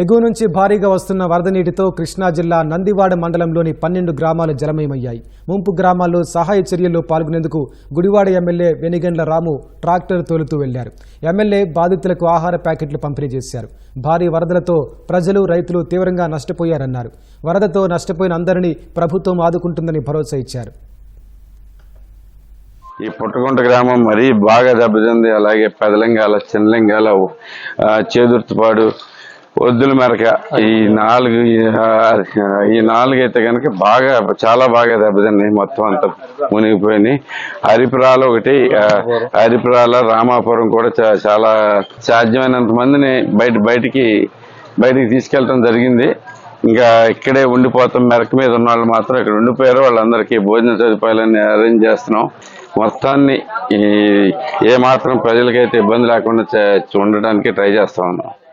ఎగువ నుంచి భారీగా వస్తున్న వరద నీటితో కృష్ణా జిల్లా నందివాడ మండలంలోని పన్నెండు గ్రామాలు జలమయమయ్యాయి. ముంపు గ్రామాల్లో సహాయ చర్యల్లో పాల్గొనేందుకు గుడివాడ ఎమ్మెల్యే వెనిగండ్ల రాము ట్రాక్టర్ తోలుతూ వెళ్ళారు. ఎమ్మెల్యే బాధితులకు ఆహార ప్యాకెట్లు పంపిణీ చేశారు. భారీ వరదలతో ప్రజలు రైతులు తీవ్రంగా నష్టపోయారన్నారు. వరదతో నష్టపోయిన అందరినీ ప్రభుత్వం ఆదుకుంటుందని భరోసా ఇచ్చారు. ఈ పుట్టగుంట గ్రామం మరీ బాగా దెబ్బతింది. అలాగే పెదలింగాల చిన్నలింగాల చేదుర్తిపాడు ఒద్దుల మెరక ఈ నాలుగు ఈ నాలుగు అయితే కనుక బాగా చాలా బాగా దెబ్బతిన్నాయి మొత్తం అంతా మునిగిపోయినాయి. హరిపురాల ఒకటి హరిపురాల రామాపురం కూడా చా- చాలా సాధ్యమైనంత మందిని బయట బయటికి బయటికి తీసుకెళ్ళటం జరిగింది. ఇంకా ఇక్కడే ఉండిపోతాం మెరక మీద ఉన్న వాళ్ళు మాత్రం ఇక్కడ ఉండిపోయారు. వాళ్ళందరికీ భోజన సదుపాయాలన్నీ అరేంజ్ చేస్తున్నాం. మొత్తాన్ని ఈ ఏ మాత్రం ప్రజలకైతే ఇబ్బంది లేకుండా చే- ఉండడానికి ట్రై చేస్తా ఉన్నాం.